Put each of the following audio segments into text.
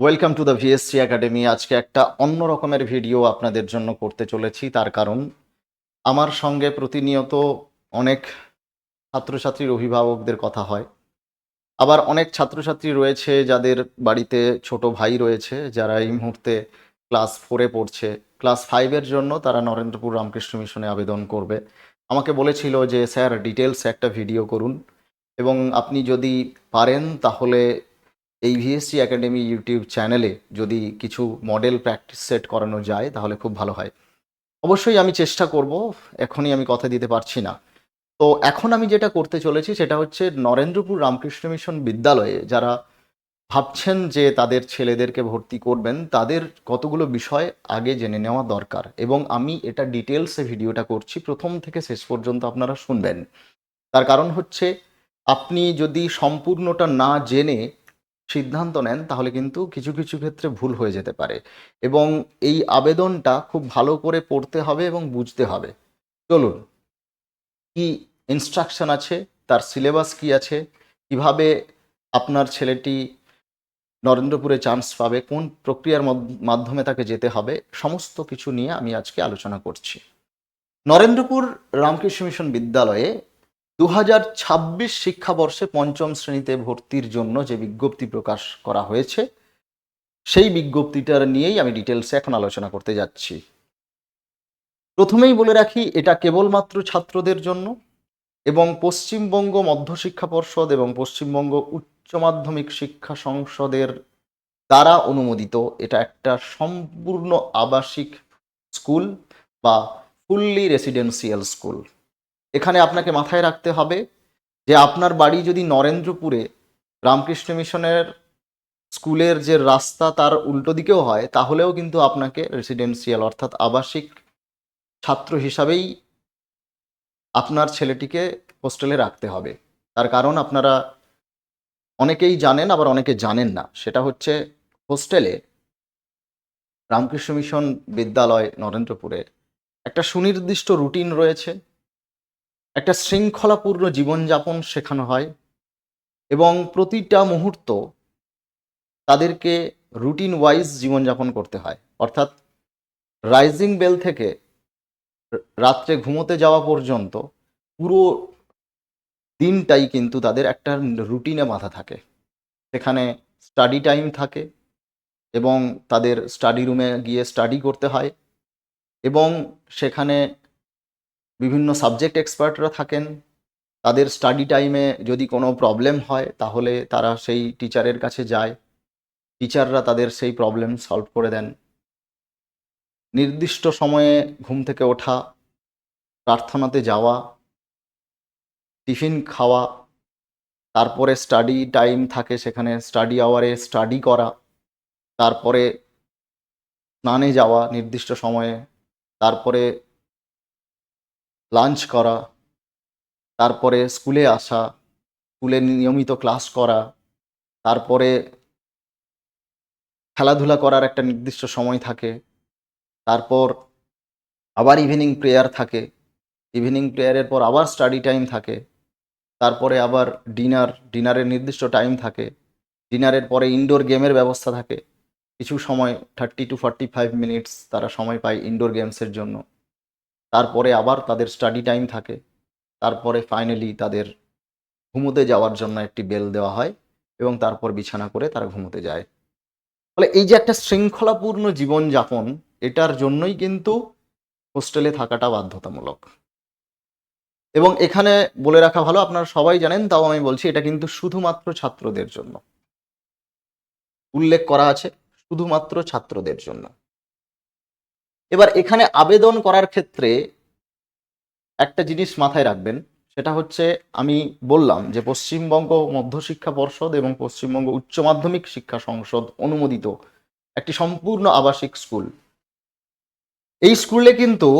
Welcome to the VSC academy আজকে একটা অন্য রকমের ভিডিও আপনাদের জন্য করতে চলেছি। তার কারণ, আমার সঙ্গে প্রতিনিয়ত অনেক ছাত্রছাত্রীর অভিভাবকদের কথা হয়। আবার অনেক ছাত্রছাত্রী রয়েছে যাদের বাড়িতে ছোট ভাই রয়েছে, যারা এই মুহূর্তে ক্লাস ফোরে পড়ছে। ক্লাস ফাইভের জন্য তারা নরেন্দ্রপুর রামকৃষ্ণ মিশনে আবেদন করবে। আমাকে বলেছিল যে, স্যার ডিটেলস একটা ভিডিও করুন এবং আপনি যদি পারেন তাহলে এই ভিএসসি একাডেমি ইউটিউব চ্যানেলে যদি কিছু মডেল প্র্যাকটিস সেট করানো যায়, তাহলে খুব ভালো হয়। অবশ্যই আমি চেষ্টা করব, এখনই আমি কথা দিতে পারছি না। তো এখন আমি যেটা করতে চলেছি, সেটা হচ্ছে নরেন্দ্রপুর রামকৃষ্ণ মিশন বিদ্যালয়ে যারা ভাবছেন যে তাদের ছেলেদেরকে ভর্তি করবেন, তাদের কতগুলো বিষয় আগে জেনে নেওয়া দরকার। এবং আমি এটা ডিটেলসে ভিডিওটা করছি, প্রথম থেকে শেষ পর্যন্ত আপনারা শুনবেন। তার কারণ হচ্ছে, আপনি যদি সম্পূর্ণটা না জেনে সিদ্ধান্ত নেন, তাহলে কিন্তু কিছু কিছু ক্ষেত্রে ভুল হয়ে যেতে পারে। এবং এই আবেদনটা খুব ভালো করে পড়তে হবে এবং বুঝতে হবে। চলুন, কি ইনস্ট্রাকশন আছে, তার সিলেবাস কি আছে, কীভাবে আপনার ছেলেটি নরেন্দ্রপুরে চান্স পাবে, কোন প্রক্রিয়ার মাধ্যমে তাকে যেতে হবে, সমস্ত কিছু নিয়ে আমি আজকে আলোচনা করছি। নরেন্দ্রপুর রামকৃষ্ণ মিশন বিদ্যালয়ে দু হাজার ছাব্বিশ শিক্ষাবর্ষে পঞ্চম শ্রেণীতে ভর্তির জন্য যে বিজ্ঞপ্তি প্রকাশ করা হয়েছে, সেই বিজ্ঞপ্তিটার নিয়েই আমি ডিটেলসে এখন আলোচনা করতে যাচ্ছি। প্রথমেই বলে রাখি, এটা কেবলমাত্র ছাত্রদের জন্য এবং পশ্চিমবঙ্গ মধ্যশিক্ষা পর্ষদ এবং পশ্চিমবঙ্গ উচ্চ মাধ্যমিক শিক্ষা সংসদের দ্বারা অনুমোদিত এটা একটা সম্পূর্ণ আবাসিক স্কুল বা ফুললি রেসিডেন্সিয়াল স্কুল। এখানে আপনাকে মাথায় রাখতে হবে যে আপনার বাড়ি যদি নরেন্দ্রপুরে রামকৃষ্ণ মিশনের স্কুলের যে রাস্তা তার উল্টো দিকেও হয়, তাহলেও কিন্তু আপনাকে রেসিডেন্সিয়াল অর্থাৎ আবাসিক ছাত্র হিসাবেই আপনার ছেলেটিকে হোস্টেলে রাখতে হবে। তার কারণ আপনারা অনেকেই জানেন, আবার অনেকে জানেন না। সেটা হচ্ছে হোস্টেলে রামকৃষ্ণ মিশন বিদ্যালয় নরেন্দ্রপুরে একটা সুনির্দিষ্ট রুটিন রয়েছে। একটা শৃঙ্খলাপূর্ণ জীবনযাপন শেখানো হয় এবং প্রতিটা মুহূর্ত তাদেরকে রুটিন ওয়াইজ জীবনযাপন করতে হয়। অর্থাৎ রাইজিং বেল থেকে রাত্রে ঘুমোতে যাওয়া পর্যন্ত পুরো দিনটাই কিন্তু তাদের একটা রুটিনে বাঁধা থাকে। সেখানে স্টাডি টাইম থাকে এবং তাদের স্টাডি রুমে গিয়ে স্টাডি করতে হয় এবং সেখানে বিভিন্ন সাবজেক্ট এক্সপার্টরা থাকেন। তাদের স্টাডি টাইমে যদি কোনো প্রবলেম হয়, তাহলে তারা সেই টিচারের কাছে যায়। টিচাররা তাদের সেই প্রবলেম সলভ করে দেন। নির্দিষ্ট সময়ে ঘুম থেকে ওঠা, প্রার্থনাতে যাওয়া, টিফিন খাওয়া, তারপরে স্টাডি টাইম থাকে সেখানে স্টাডি আওয়ারে স্টাডি করা, তারপরে স্নানে যাওয়া নির্দিষ্ট সময়ে, তারপরে লাঞ্চ করা, তারপরে স্কুলে আসা, স্কুলে নিয়মিত ক্লাস করা, তারপরে খেলাধুলা করার একটা নির্দিষ্ট সময় থাকে, তারপর আবার ইভিনিং প্রেয়ার থাকে ইভিনিং প্রেয়ারের পর আবার স্টাডি টাইম থাকে, তারপরে আবার ডিনার ডিনারের নির্দিষ্ট টাইম থাকে ডিনারের পরে ইনডোর গেমের ব্যবস্থা থাকে, কিছু সময় thirty two forty five minutes তারা সময় পায় ইনডোর গেমসের জন্য। তারপরে আবার তাদের স্টাডি টাইম থাকে। তারপরে ফাইনালি তাদের ঘুমোতে যাওয়ার জন্য একটি বেল দেওয়া হয় এবং তারপর বিছানা করে তারা ঘুমোতে যায়। ফলে এই যে একটা শৃঙ্খলাপূর্ণ জীবনযাপন, এটার জন্যই কিন্তু হোস্টেলে থাকাটা বাধ্যতামূলক। এবং এখানে বলে রাখা ভালো, আপনারা সবাই জানেন, তাও আমি বলছি, এটা কিন্তু শুধুমাত্র ছাত্রদের জন্য। উল্লেখ করা আছে, শুধুমাত্র ছাত্রদের জন্য। এবার এখানে আবেদন করার ক্ষেত্রে একটা জিনিস মাথায় রাখবেন, সেটা হচ্ছে আমি বললাম যে পশ্চিমবঙ্গ মধ্যশিক্ষা পর্ষদ এবং পশ্চিমবঙ্গ উচ্চ মাধ্যমিক শিক্ষা সংসদ অনুমোদিত একটি সম্পূর্ণ আবাসিক স্কুল। এই স্কুলে কিন্তু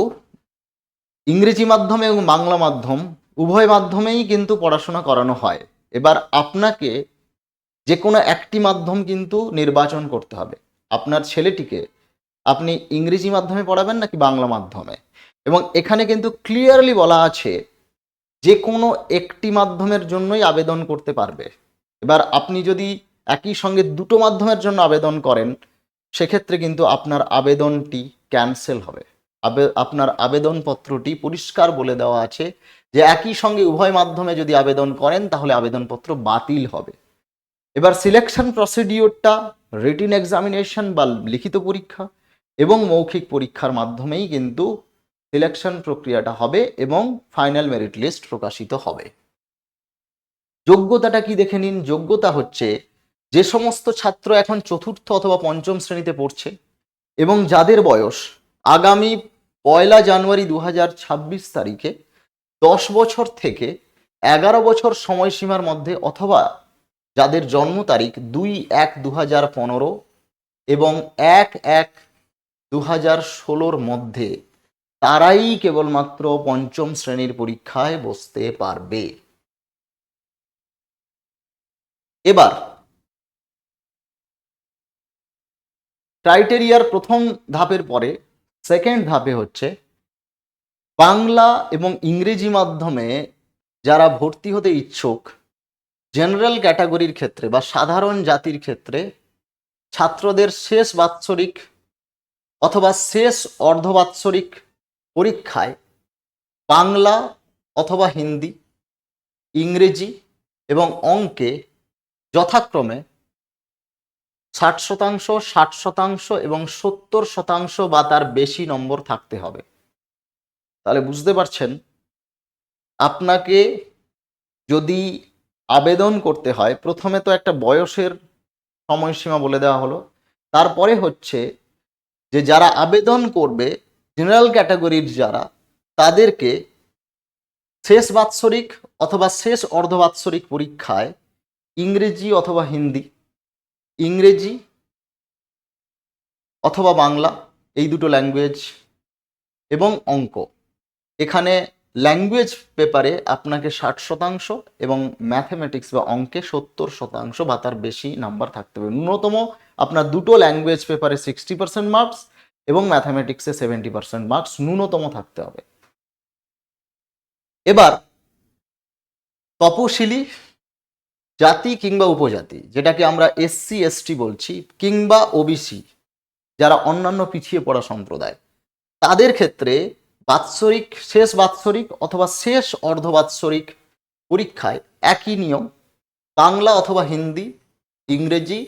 ইংরেজি মাধ্যম এবং বাংলা মাধ্যম উভয় মাধ্যমেই কিন্তু পড়াশোনা করানো হয়। এবার আপনাকে যে কোনো একটি মাধ্যম কিন্তু নির্বাচন করতে হবে। আপনার ছেলেটিকে আপনি ইংরেজি মাধ্যমে পড়াবেন নাকি বাংলা মাধ্যমে? এবং এখানে কিন্তু ক্লিয়ারলি বলা আছে, যে কোনো একটি মাধ্যমের জন্যই আবেদন করতে পারবে। এবার আপনি যদি একই সঙ্গে দুটো মাধ্যমের জন্য আবেদন করেন, সেক্ষেত্রে কিন্তু আপনার আবেদনটি ক্যান্সেল হবে। আপনার আবেদনপত্রটি পরিষ্কার বলে দেওয়া আছে যে একই সঙ্গে উভয় মাধ্যমে যদি আবেদন করেন, তাহলে আবেদনপত্র বাতিল হবে। এবার সিলেকশন প্রসিডিওরটা রিটিন এক্সামিনেশন বা লিখিত পরীক্ষা এবং মৌখিক পরীক্ষার মাধ্যমেই কিন্তু সিলেকশন প্রক্রিয়াটা হবে এবং ফাইনাল মেরিট লিস্ট প্রকাশিত হবে। যোগ্যতাটা কি দেখে নিন? যোগ্যতা হচ্ছে যে সমস্ত ছাত্র এখন চতুর্থ অথবা পঞ্চম শ্রেণীতে পড়ছে এবং যাদের বয়স আগামী পয়লা জানুয়ারি দু হাজার ছাব্বিশ তারিখে দশ বছর থেকে এগারো বছর সময়সীমার মধ্যে অথবা যাদের জন্ম তারিখ দুই এক দু এবং এক এক দু হাজার ষোলোর মধ্যে তারাই কেবলমাত্র পঞ্চম শ্রেণির পরীক্ষায় বসতে পারবে। এবার ক্রাইটেরিয়ার প্রথম ধাপের পরে সেকেন্ড ধাপে হচ্ছে বাংলা এবং ইংরেজি মাধ্যমে যারা ভর্তি হতে ইচ্ছুক, জেনারেল ক্যাটাগরির ক্ষেত্রে বা সাধারণ জাতির ক্ষেত্রে ছাত্রদের শেষ বাৎসরিক অথবা শেষ অর্ধবাৎসরিক পরীক্ষায় বাংলা অথবা হিন্দি, ইংরেজি এবং অঙ্কে যথাক্রমে ষাট শতাংশ ষাট শতাংশ এবং সত্তর শতাংশ বা তার বেশি নম্বর থাকতে হবে। তাহলে বুঝতে পারছেন? আপনাকে যদি আবেদন করতে হয়, প্রথমে তো একটা বয়সের সময়সীমা বলে দেওয়া হলো, তারপরে হচ্ছে যে যারা আবেদন করবে জেনারেল ক্যাটাগরির যারা, তাদেরকে শেষ বাৎসরিক অথবা শেষ অর্ধবাৎসরিক পরীক্ষায় ইংরেজি অথবা হিন্দি, ইংরেজি অথবা বাংলা, এই দুটো ল্যাঙ্গুয়েজ এবং অঙ্ক। এখানে ল্যাঙ্গুয়েজ পেপারে আপনাকে ষাট শতাংশ এবং ম্যাথমেটিক্স বা অঙ্কে সত্তর শতাংশ বা তার বেশি নাম্বার থাকতে হবে। ন্যূনতম আপনার দুটো ল্যাঙ্গুয়েজ পেপারে সিক্সটি পার্সেন্ট মার্কস এবং ম্যাথামেটিক্সে সেভেন্টি পার্সেন্ট মার্কস ন্যূনতম থাকতে হবে। এবার তপশিলি, জাতি কিংবা উপজাতি, যেটাকে আমরা এসসি এসটি বলছি, কিংবা ওবিসি যারা অন্যান্য পিছিয়ে পড়া সম্প্রদায়, তাদের ক্ষেত্রে বাৎসরিক, শেষ বাৎসরিক অথবা শেষ অর্ধবাৎসরিক পরীক্ষায় একই নিয়ম, বাংলা অথবা হিন্দি, ইংরেজি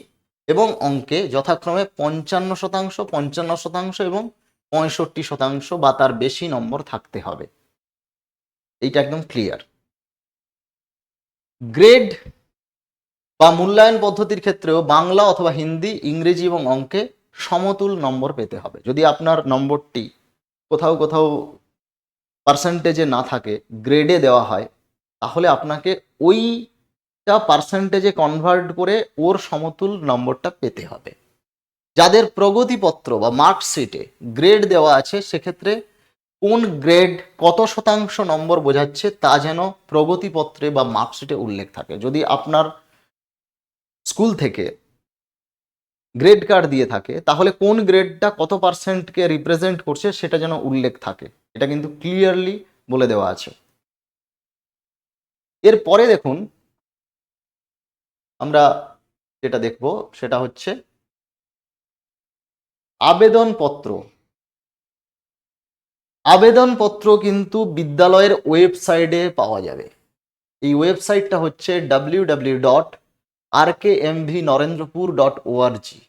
এবং অঙ্কে যথাক্রমে পঞ্চান্ন শতাংশ পঞ্চান্ন শতাংশ এবং পঁয়ষট্টি শতাংশ বা তার বেশি নম্বর থাকতে হবে। এইটা একদম ক্লিয়ার গ্রেড বা মূল্যায়ন পদ্ধতির ক্ষেত্রেও বাংলা অথবা হিন্দি, ইংরেজি এবং অঙ্কে সমতুল নম্বর পেতে হবে। যদি আপনার নম্বরটি কোথাও কোথাও পার্সেন্টেজে না থাকে গ্রেডে দেওয়া হয়, তাহলে আপনাকে ওইটা পার্সেন্টেজে কনভার্ট করে ওর সমতুল নম্বরটা পেতে হবে। যাদের প্রগতিপত্র বা মার্কশিটে গ্রেড দেওয়া আছে, সেক্ষেত্রে কোন গ্রেড কত শতাংশ নম্বর বোঝাচ্ছে, তা যেন প্রগতিপত্রে বা মার্কশিটে উল্লেখ থাকে। যদি আপনার স্কুল থেকে গ্রেড কার্ড দিয়ে থাকে, তাহলে কোন গ্রেডটা কত পার্সেন্টকে রিপ্রেজেন্ট করছে সেটা যেন উল্লেখ থাকে। এটা কিন্তু ক্লিয়ারলি বলে দেওয়া আছে। এরপরে দেখুন, আমরা যেটা দেখব সেটা হচ্ছে আবেদনপত্র। আবেদনপত্র কিন্তু বিদ্যালয়ের ওয়েবসাইটে পাওয়া যাবে। এই ওয়েবসাইটটা হচ্ছে W W dot R K M Narendrapur dot ORG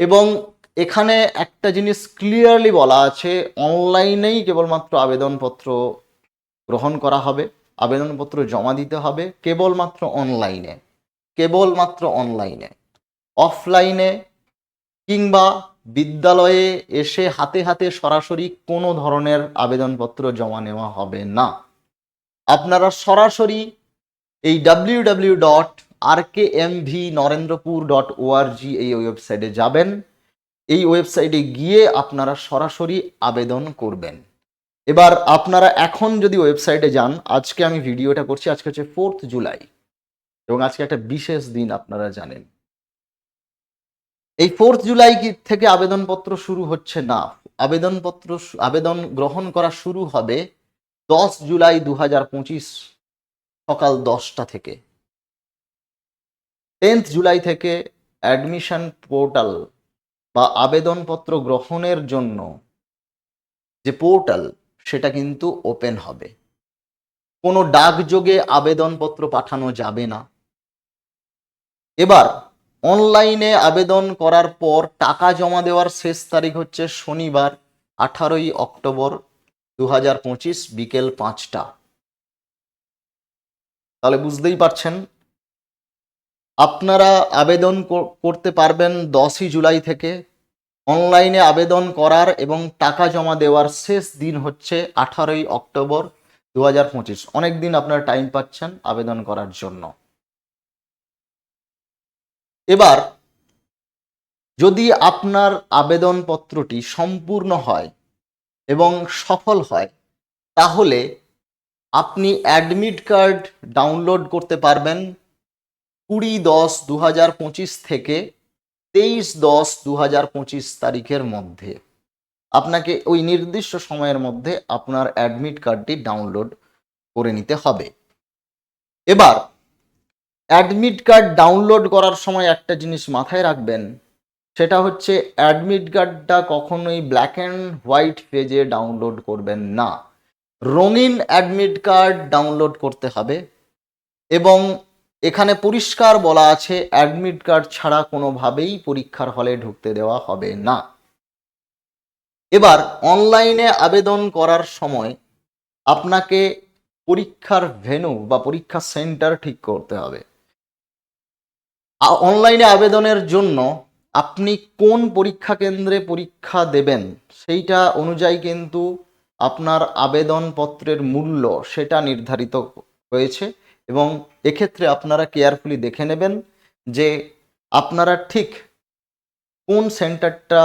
এবং এখানে একটা জিনিস ক্লিয়ারলি বলা আছে, অনলাইনেই কেবলমাত্র আবেদনপত্র গ্রহণ করা হবে, আবেদনপত্র জমা দিতে হবে, কেবলমাত্র অনলাইনে কেবলমাত্র অনলাইনে অফলাইনে কিংবা বিদ্যালয়ে এসে হাতে হাতে সরাসরি কোনো ধরনের আবেদনপত্র জমা নেওয়া হবে না। আপনারা সরাসরি এই W W dot R K M Narendrapur dot ORG এই ওয়েবসাইটে যাবেন। এই ওয়েবসাইটে গিয়ে আপনারা সরাসরি আবেদন করবেন। এবার আপনারা এখন যদি ওয়েবসাইটে যান, আজকে আমি ভিডিওটা করছি, আজকে হচ্ছে ফোর্থ জুলাই এবং আজকে একটা বিশেষ দিন আপনারা জানেন। এই ফোর্থ জুলাই থেকে আবেদনপত্র শুরু হচ্ছে না? আবেদনপত্র আবেদন গ্রহণ করা শুরু হবে দশ জুলাই দু হাজার পঁচিশ সকাল দশটা থেকে। টেন্থ জুলাই থেকে অ্যাডমিশন পোর্টাল বা আবেদনপত্র গ্রহণের জন্য যে পোর্টাল, সেটা কিন্তু ওপেন হবে। কোনো ডাকযোগে আবেদনপত্র পাঠানো যাবে না। এবার অনলাইনে আবেদন করার পর টাকা জমা দেওয়ার শেষ তারিখ হচ্ছে শনিবার, আঠারোই অক্টোবর দু হাজার পঁচিশ বিকেল পাঁচটা। তাহলে বুঝতেই পারছেন আপনারা আবেদন কর- করতে পারবেন দশই জুলাই থেকে। অনলাইনে আবেদন করার এবং টাকা জমা দেওয়ার শেষ দিন হচ্ছে আঠারোই অক্টোবর দু হাজার পঁচিশ। অনেক দিন আপনারা টাইম পাচ্ছেন আবেদন করার জন্য। এবার, যদি আপনার আবেদনপত্রটি সম্পূর্ণ হয় এবং সফল হয়, তাহলে আপনি অ্যাডমিট কার্ড ডাউনলোড করতে পারবেন কুড়ি দশ দু হাজার পঁচিশ থেকে তেইশ দশ দু হাজার পঁচিশ তারিখের মধ্যে আপনাকে ওই নির্দিষ্ট সময়ের মধ্যে আপনার অ্যাডমিট কার্ডটি ডাউনলোড করে নিতে হবে। এবার অ্যাডমিট কার্ড ডাউনলোড করার সময় একটা জিনিস মাথায় রাখবেন, সেটা হচ্ছে অ্যাডমিট কার্ডটা কখনোই ব্ল্যাক অ্যান্ড হোয়াইট পেজে ডাউনলোড করবেন না। রঙিন অ্যাডমিট কার্ড ডাউনলোড করতে হবে এবং এখানে পরিষ্কার বলা আছে অ্যাডমিট কার্ড ছাড়া কোনোভাবেই পরীক্ষার হলে ঢুকতে দেওয়া হবে না। এবার অনলাইনে আবেদন করার সময় আপনাকে পরীক্ষার ভেনু বা পরীক্ষা সেন্টার ঠিক করতে হবে। অনলাইনে আবেদনের জন্য আপনি কোন পরীক্ষা কেন্দ্রে পরীক্ষা দেবেন, সেইটা অনুযায়ী কিন্তু আপনার আবেদনপত্রের মূল্য সেটা নির্ধারিত হয়েছে। এবং এক্ষেত্রে আপনারা কেয়ারফুলি দেখে নেবেন যে আপনারা ঠিক কোন সেন্টারটা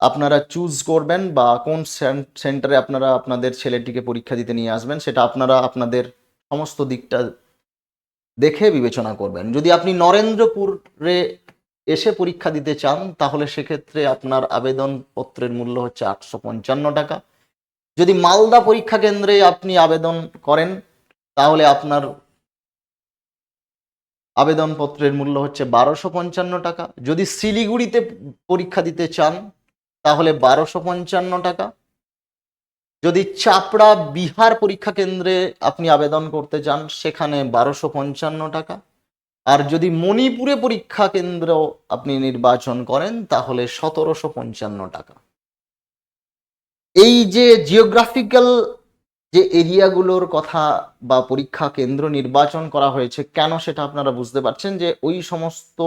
আপনারা চুজ করবেন বা কোন সেন্টারে আপনারা আপনাদের ছেলেটিকে পরীক্ষা দিতে নিয়ে আসবেন সেটা আপনারা আপনাদের সমস্ত দিকটা দেখে বিবেচনা করবেন। যদি আপনি নরেন্দ্রপুরে এসে পরীক্ষা দিতে চান, তাহলে সেক্ষেত্রে আপনার আবেদনপত্রের মূল্য হচ্ছে আটশো পঞ্চান্ন টাকা। যদি মালদা পরীক্ষা কেন্দ্রে আপনি আবেদন করেন তাহলে আপনার আবেদনপত্রের মূল্য হচ্ছে বারোশো পঞ্চান্ন টাকা। যদি শিলিগুড়িতে পরীক্ষা দিতে চান, তাহলে বারোশো পঞ্চান্ন টাকা। যদি চাপড়া বিহার পরীক্ষা কেন্দ্রে আপনি আবেদন করতে চান, সেখানে বারোশো পঞ্চান্ন টাকা। আর যদি মণিপুরে পরীক্ষা কেন্দ্র আপনি নির্বাচন করেন, তাহলে সতেরোশো পঞ্চান্ন টাকা। এই যে জিওগ্রাফিক্যাল যে এরিয়াগুলোর কথা বা পরীক্ষা কেন্দ্র নির্বাচন করা হয়েছে, কেন সেটা আপনারা বুঝতে পারছেন যে ওই সমস্ত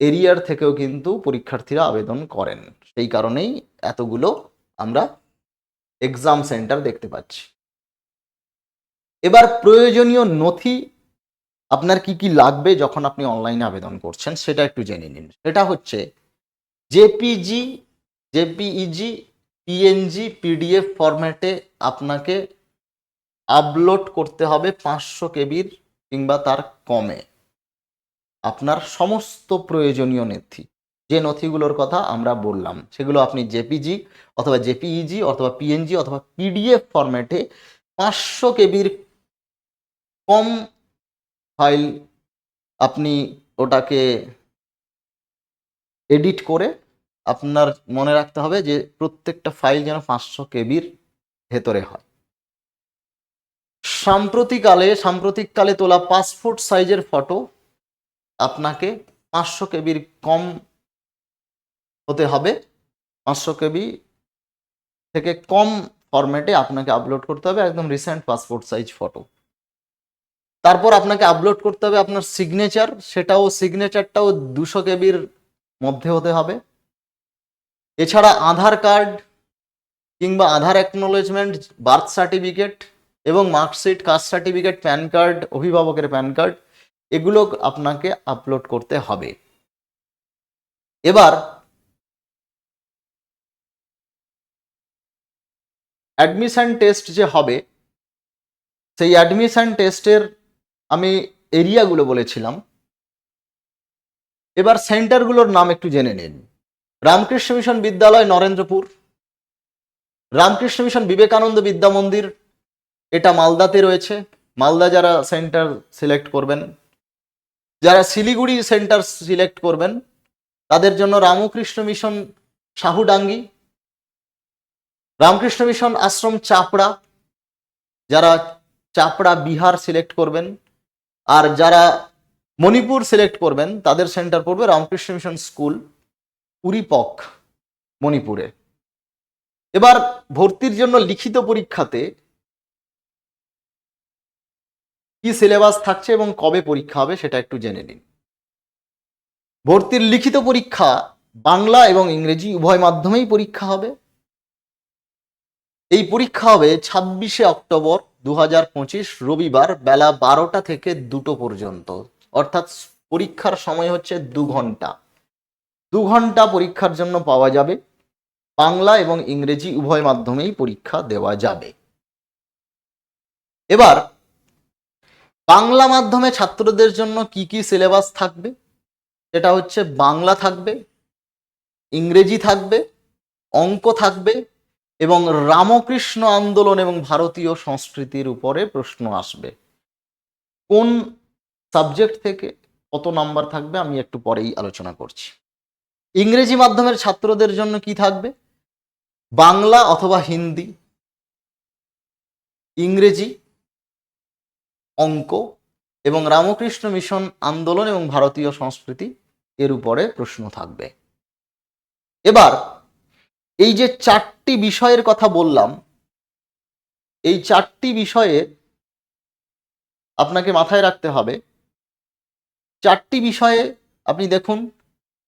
এরিয়ার থেকেও কিন্তু পরীক্ষার্থীরা আবেদন করেন। সেই কারণেই এতগুলো আমরা এক্সাম সেন্টার দেখতে পাচ্ছি। এবার প্রয়োজনীয় নথি, আপনার কি কি লাগবে যখন আপনি অনলাইনে আবেদন করছেন সেটা একটু জেনে নিন। সেটা হচ্ছে, জেপিজি, জেপিইজি পিএনজি পিডিএফ ফরম্যাটে আপনাকে আপলোড করতে হবে পাঁচশো কেবির কিংবা তার কমে। আপনার সমস্ত প্রয়োজনীয় নথি, যে নথিগুলোর কথা আমরা বললাম, সেগুলো আপনি জেপিজি অথবা জেপিইজি অথবা পিএনজি অথবা পিডিএফ ফরম্যাটে পাঁচশো কেবির কম ফাইল আপনি ওটাকে এডিট করে আপনার মনে রাখতে হবে যে প্রত্যেকটা ফাইল যেন পাঁচশো কেবির ভেতরে হয়। সাম্প্রতিকালে সাম্প্রতিককালে তোলা পাসপোর্ট সাইজের ফটো আপনাকে পাঁচশো কেবির কম হতে হবে। পাঁচশো কেবি থেকে কম ফরম্যাটে আপনাকে আপলোড করতে হবে একদম রিসেন্ট পাসপোর্ট সাইজ ফটো। তারপর আপনাকে আপলোড করতে হবে আপনার সিগনেচার সেটাও সিগনেচারটাও দুশো কেবির মধ্যে হতে হবে। এছাড়া আধার কার্ড কিংবা আধার অ্যাকনোলেজমেন্ট বার্থ সার্টিফিকেট এবং marksheet caste certificate PAN card অভিভাবকের প্যান কার্ড এগুলো আপনাকে আপলোড করতে হবে। এবার অ্যাডমিশন টেস্ট যে হবে, সেই অ্যাডমিশন টেস্টের আমি এরিয়াগুলো বলেছিলাম। এবার সেন্টারগুলোর নাম একটু জেনে নিন। রামকৃষ্ণ মিশন বিদ্যালয় নরেন্দ্রপুর, রামকৃষ্ণ মিশন বিবেকানন্দ বিদ্যা মন্দির এটা মালদাতে রয়েছে। মালদা যারা সেন্টার সিলেক্ট করবেন, যারা শিলিগুড়ি সেন্টার সিলেক্ট করবেন, তাদের জন্য রামকৃষ্ণ মিশন শাহুডাঙ্গি রামকৃষ্ণ মিশন আশ্রম চাপড়া, যারা চাপড়া বিহার সিলেক্ট করবেন, আর যারা মণিপুর সিলেক্ট করবেন, তাদের সেন্টার পড়বে রামকৃষ্ণ মিশন স্কুল। উরিপক মণিপুরে। এবার ভর্তির জন্য লিখিত পরীক্ষাতে কি সিলেবাস থাকছে এবং কবে পরীক্ষা হবে সেটা একটু জেনে নিন। ভর্তির লিখিত পরীক্ষা বাংলা এবং ইংরেজি উভয় মাধ্যমেই পরীক্ষা হবে। এই পরীক্ষা হবে ছাব্বিশে অক্টোবর দু হাজার পঁচিশ রবিবার বেলা বারোটা থেকে দুটো পর্যন্ত। অর্থাৎ পরীক্ষার সময় হচ্ছে দু ঘণ্টা। দু ঘণ্টা পরীক্ষার জন্য পাওয়া যাবে। বাংলা এবং ইংরেজি উভয় মাধ্যমেই পরীক্ষা দেওয়া যাবে। এবার, বাংলা মাধ্যমে ছাত্রদের জন্য কি কি সিলেবাস থাকবে? সেটা হচ্ছে বাংলা থাকবে, ইংরেজি থাকবে, অঙ্ক থাকবে এবং রামকৃষ্ণ আন্দোলন এবং ভারতীয় সংস্কৃতির উপরে প্রশ্ন আসবে। কোন সাবজেক্ট থেকে কত নাম্বার থাকবে আমি একটু পরেই আলোচনা করছি। ইংরেজি মাধ্যমের ছাত্রদের জন্য কি থাকবে? বাংলা অথবা হিন্দি, ইংরেজি অঙ্ক এবং রামকৃষ্ণ মিশন আন্দোলন এবং ভারতীয় সংস্কৃতি এর উপরে প্রশ্ন থাকবে। এবার, এই যে চারটি বিষয়ের কথা বললাম, এই চারটি বিষয়ে আপনাকে মাথায় রাখতে হবে। চারটি বিষয়ে আপনি দেখুন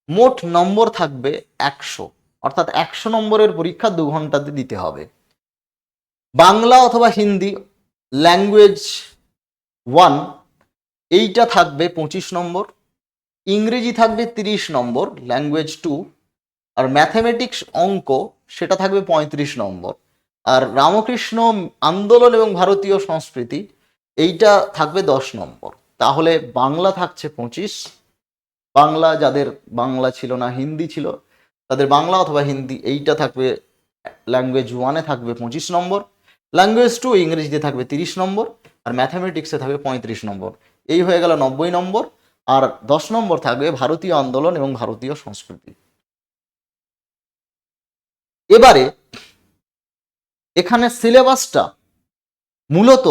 মোট নম্বর থাকবে একশো। অর্থাৎ একশো নম্বরের পরীক্ষা দু ঘন্টাতে দিতে হবে। বাংলা অথবা হিন্দি ল্যাঙ্গুয়েজ ওয়ান এইটা থাকবে পঁচিশ নম্বর। ইংরেজি থাকবে তিরিশ নম্বর ল্যাঙ্গুয়েজ টু আর ম্যাথামেটিক্স অঙ্ক, সেটা থাকবে পঁয়ত্রিশ নম্বর। আর রামকৃষ্ণ আন্দোলন এবং ভারতীয় সংস্কৃতি, এইটা থাকবে দশ নম্বর। তাহলে বাংলা থাকছে পঁচিশ বাংলা যাদের বাংলা ছিল না, হিন্দি ছিল, তাদের বাংলা অথবা হিন্দি এইটা থাকবে ল্যাঙ্গুয়েজ ওয়ানে থাকবে পঁচিশ নম্বর ল্যাঙ্গুয়েজ টু ইংরেজিতে থাকবে তিরিশ নম্বর, আর ম্যাথামেটিক্সে থাকবে পঁয়ত্রিশ নম্বর। এই হয়ে গেল নব্বই নম্বর, আর দশ নম্বর থাকবে ভারতীয় আন্দোলন এবং ভারতীয় সংস্কৃতি। এবারে, এখানে সিলেবাসটা মূলত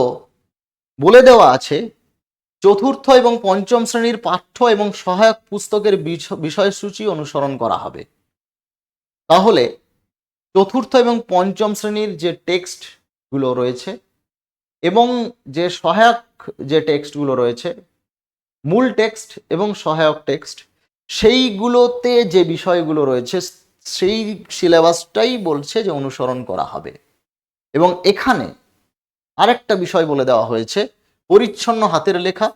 বলে দেওয়া আছে চতুর্থ এবং পঞ্চম শ্রেণির পাঠ্য এবং সহায়ক পুস্তকের বিষয়সূচি অনুসরণ করা হবে। তাহলে চতুর্থ এবং পঞ্চম শ্রেণির যে টেক্সটগুলো রয়েছে এবং যে সহায়ক যে টেক্সটগুলো রয়েছে, মূল টেক্সট এবং সহায়ক টেক্সট, সেইগুলোতে যে বিষয়গুলো রয়েছে, সেই সিলেবাসটাই বলছে যে অনুসরণ করা হবে। এবং এখানে আরেকটা বিষয় বলে দেওয়া হয়েছে পরিচ্ছন্ন হাতের লেখা,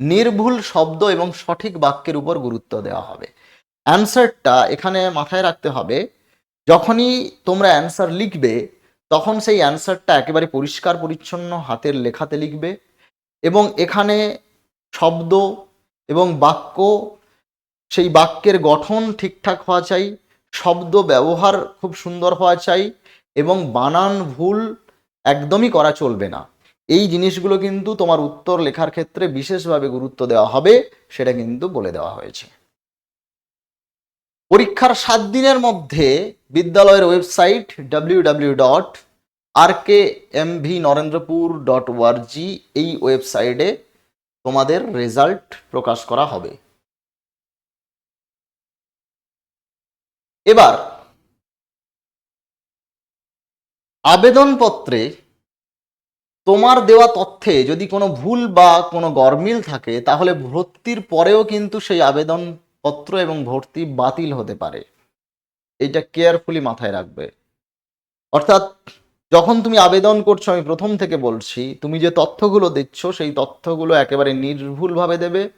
নির্ভুল শব্দ এবং সঠিক বাক্যের উপর গুরুত্ব দেওয়া হবে। অ্যান্সারটা এখানে মাথায় রাখতে হবে, যখনই তোমরা অ্যান্সার লিখবে, তখন সেই অ্যান্সারটা একেবারে পরিষ্কার, পরিচ্ছন্ন হাতের লেখাতে লিখবে এবং এখানে শব্দ এবং বাক্য, সেই বাক্যের গঠন ঠিকঠাক হওয়া চাই, শব্দ ব্যবহার খুব সুন্দর হওয়া চাই এবং বানান ভুল একদমই করা চলবে না। এই জিনিসগুলো কিন্তু তোমার উত্তর লেখার ক্ষেত্রে বিশেষভাবে গুরুত্ব দেওয়া হবে, সেটা কিন্তু বলে দেওয়া হয়েছে। পরীক্ষার সাত দিনের মধ্যে বিদ্যালয়ের website W W dot R K M V Narendrapur dot ORG এই ওয়েবসাইটে তোমাদের রেজাল্ট প্রকাশ করা হবে। এবার, আবেদনপত্রে তোমার দেওয়া তথ্যে যদি কোনো ভুল বা কোনো গরমিল থাকে, তাহলে ভর্তির পরেও কিন্তু সেই আবেদনপত্র এবং ভর্তি বাতিল হতে পারে। এটা কেয়ারফুলি মাথায় রাখবে। অর্থাৎ যখন তুমি আবেদন করছ, আমি প্রথম থেকে বলছি, তুমি যে তথ্যগুলো দিচ্ছ সেই তথ্যগুলো একেবারে নির্ভুলভাবে দেবে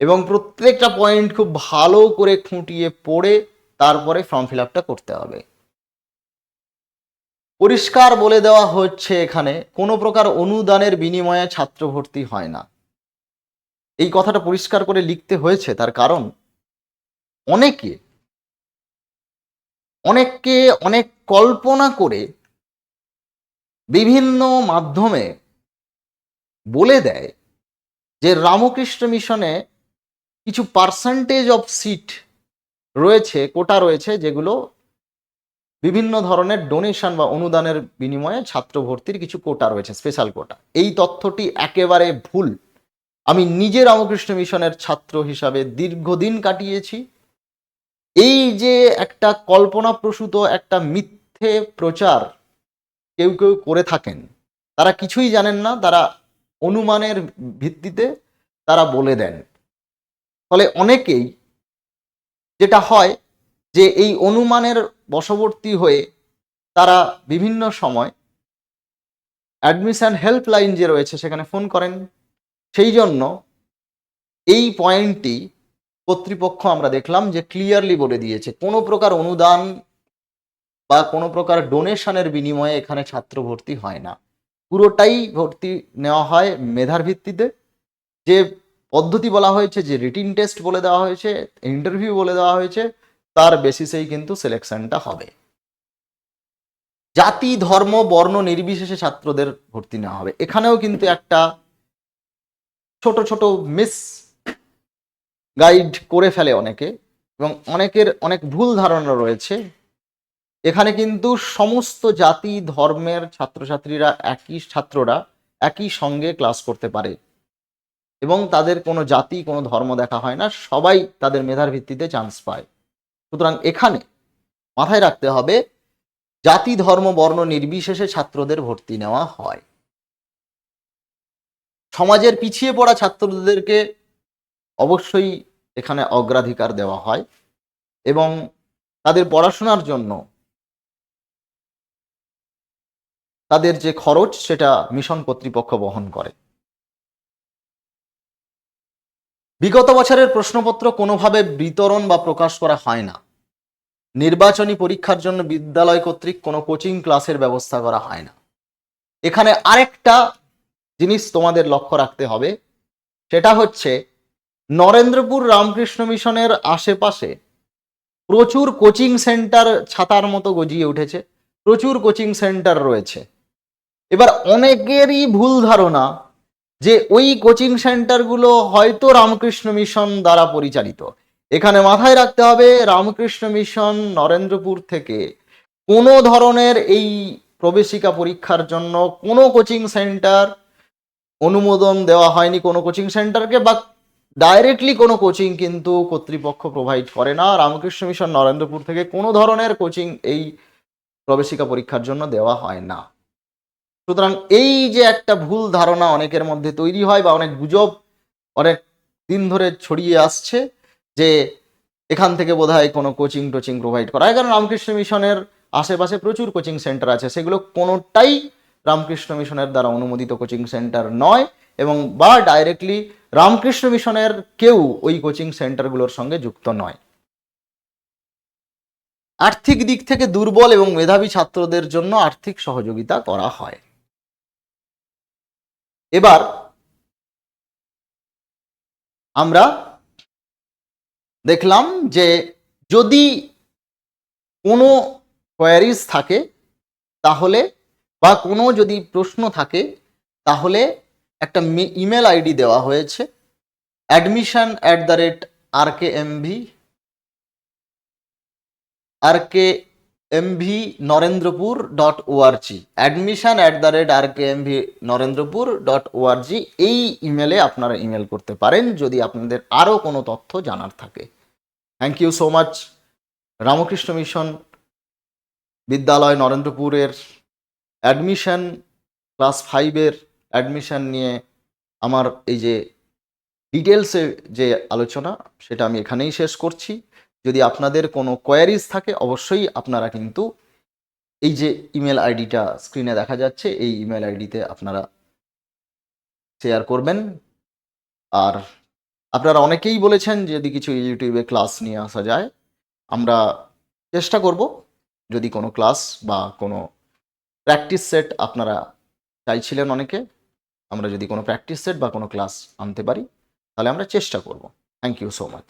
এবং প্রত্যেকটা পয়েন্ট খুব ভালো করে খুঁটিয়ে পড়ে তারপরে ফর্ম ফিল আপটা করতে হবে। পরিষ্কার বলে দেওয়া হচ্ছে এখানে, কোনো প্রকার অনুদানের বিনিময়ে ছাত্র ভর্তি হয় না। এই কথাটা পরিষ্কার করে লিখতে হয়েছে, তার কারণ অনেকে, অনেককে অনেক কল্পনা করে বিভিন্ন মাধ্যমে বলে দেয় যে রামকৃষ্ণ মিশনে কিছু পার্সেন্টেজ অফ সিট রয়েছে, কোটা রয়েছে যেগুলো বিভিন্ন ধরনের ডোনেশন বা অনুদানের বিনিময়ে ছাত্র ভর্তির কিছু কোটা রয়েছে স্পেশাল কোটা এই তথ্যটি একেবারে ভুল। আমি নিজে রামকৃষ্ণ মিশনের ছাত্র হিসাবে দীর্ঘদিন কাটিয়েছি। এই যে একটা কল্পনাপ্রসূত, একটা মিথ্যে প্রচার কেউ কেউ করে থাকেন, তারা কিছুই জানেন না, তারা অনুমানের ভিত্তিতে তারা বলে দেন। ফলে অনেকেই যেটা হয় যে এই অনুমানের বশবর্তী হয়ে তারা বিভিন্ন সময় অ্যাডমিশন হেল্পলাইন যে রয়েছে সেখানে ফোন করেন। সেই জন্য এই পয়েন্টটি কর্তৃপক্ষ আমরা দেখলাম যে ক্লিয়ারলি বলে দিয়েছে। কোনো প্রকার অনুদান বা কোনো প্রকার ডোনেশনের বিনিময়ে এখানে ছাত্র ভর্তি হয় না। পুরোটাই ভর্তি নেওয়া হয় মেধার ভিত্তিতে। যে পদ্ধতি বলা হয়েছে, যে রিটিন টেস্ট বলে দেওয়া হয়েছে ইন্টারভিউ বলে দেওয়া হয়েছে তার বেসিসেই কিন্তু সিলেকশনটা হবে। জাতি, ধর্ম, বর্ণ নির্বিশেষে ছাত্রদের ভর্তি নেওয়া হবে। এখানেও কিন্তু একটা ছোট ছোট মিস গাইড করে ফেলে অনেকে এবং অনেকের অনেক ভুল ধারণা রয়েছে। এখানে কিন্তু সমস্ত জাতি, ধর্মের ছাত্রছাত্রীরা একই ছাত্ররা একই সঙ্গে ক্লাস করতে পারে এবং তাদের কোনো জাতি, কোনো ধর্ম দেখা হয় না। সবাই তাদের মেধার ভিত্তিতে চান্স পায়। সুতরাং এখানে মাথায় রাখতে হবে, জাতি, ধর্ম, বর্ণ নির্বিশেষে ছাত্রদের ভর্তি নেওয়া হয়। সমাজের পিছিয়ে পড়া ছাত্রদেরকে অবশ্যই এখানে অগ্রাধিকার দেওয়া হয় এবং তাদের পড়াশোনার জন্য তাদের যে খরচ সেটা মিশন কর্তৃপক্ষ বহন করে। বিগত বছরের প্রশ্নপত্র কোনোভাবে বিতরণ বা প্রকাশ করা হয় না। নির্বাচনী পরীক্ষার জন্য বিদ্যালয় কর্তৃক কোনো কোচিং ক্লাসের ব্যবস্থা করা হয় না। এখানে আরেকটা জিনিস তোমাদের লক্ষ্য রাখতে হবে, সেটা হচ্ছে নরেন্দ্রপুর রামকৃষ্ণ মিশনের আশেপাশে প্রচুর কোচিং সেন্টার ছাতার মতো গজিয়ে উঠেছে, প্রচুর কোচিং সেন্টার রয়েছে। এবার অনেকেরই ভুল ধারণা যে ওই কোচিং সেন্টারগুলো হয়তো রামকৃষ্ণ মিশন দ্বারা পরিচালিত। এখানে মাথায় রাখতে হবে, রামকৃষ্ণ মিশন নরেন্দ্রপুর থেকে কোনো ধরনের এই প্রবেশিকা পরীক্ষার জন্য কোনো কোচিং সেন্টার অনুমোদন দেওয়া হয়নি। কোনো কোচিং সেন্টারকে বা ডাইরেক্টলি কোনো কোচিং কিন্তু কর্তৃপক্ষ প্রোভাইড করে না। রামকৃষ্ণ মিশন নরেন্দ্রপুর থেকে কোনো ধরনের কোচিং এই প্রবেশিকা পরীক্ষার জন্য দেওয়া হয় না। সুতরাং এই যে একটা ভুল ধারণা অনেকের মধ্যে তৈরি হয় বা অনেক গুজব অনেক দিন ধরে ছড়িয়ে আসছে যে এখান থেকে বোধহয় কোনো কোচিং টোচিং প্রোভাইড করা হয়। কারণ রামকৃষ্ণ মিশনের আশেপাশে প্রচুর কোচিং সেন্টার আছে। সেগুলো কোনোটাই রামকৃষ্ণ মিশনের দ্বারা অনুমোদিত কোচিং সেন্টার নয় এবং বা ডাইরেক্টলি রামকৃষ্ণ মিশনের কেউ ওই কোচিং সেন্টারগুলোর সঙ্গে যুক্ত নয়। আর্থিক দিক থেকে দুর্বল এবং মেধাবী ছাত্রদের জন্য আর্থিক সহযোগিতা করা হয়। এবার আমরা দেখলাম যে যদি কোনো কোয়ারিজ থাকে, তাহলে বা কোনো যদি প্রশ্ন থাকে, তাহলে একটা ইমেল আইডি দেওয়া হয়েছে admission at the rate R K M V R K M V Narendrapur dot ORG admission at the rate R K M V Narendrapur dot ORG এই ইমেলে আপনারা ইমেল করতে পারেন যদি আপনাদের আরও কোনো তথ্য জানার থাকে। Thank you so much Ramakrishna mission Vidyalaya নরেন্দ্রপুরের admission class ফাইভের অ্যাডমিশন নিয়ে আমার এই যে ডিটেলসে যে আলোচনা, সেটা আমি এখানেই শেষ করছি। যদি আপনাদের কোনো কোয়ারিজ থাকে, অবশ্যই আপনারা কিন্তু এই যে ইমেল আইডিটা স্ক্রিনে দেখা যাচ্ছে, এই ইমেল আইডিতে আপনারা শেয়ার করবেন। আর আপনারা অনেকেই বলেছেন যদি কিছু ইউটিউবে ক্লাস নিয়ে আসা যায়, আমরা চেষ্টা করব। যদি কোনো ক্লাস বা কোনো প্র্যাকটিস সেট আপনারা চাইছিলেন অনেকে, আমরা যদি কোনো প্র্যাকটিস সেট বা কোনো ক্লাস আনতে পারি, তাহলে আমরা চেষ্টা করব। Thank you so much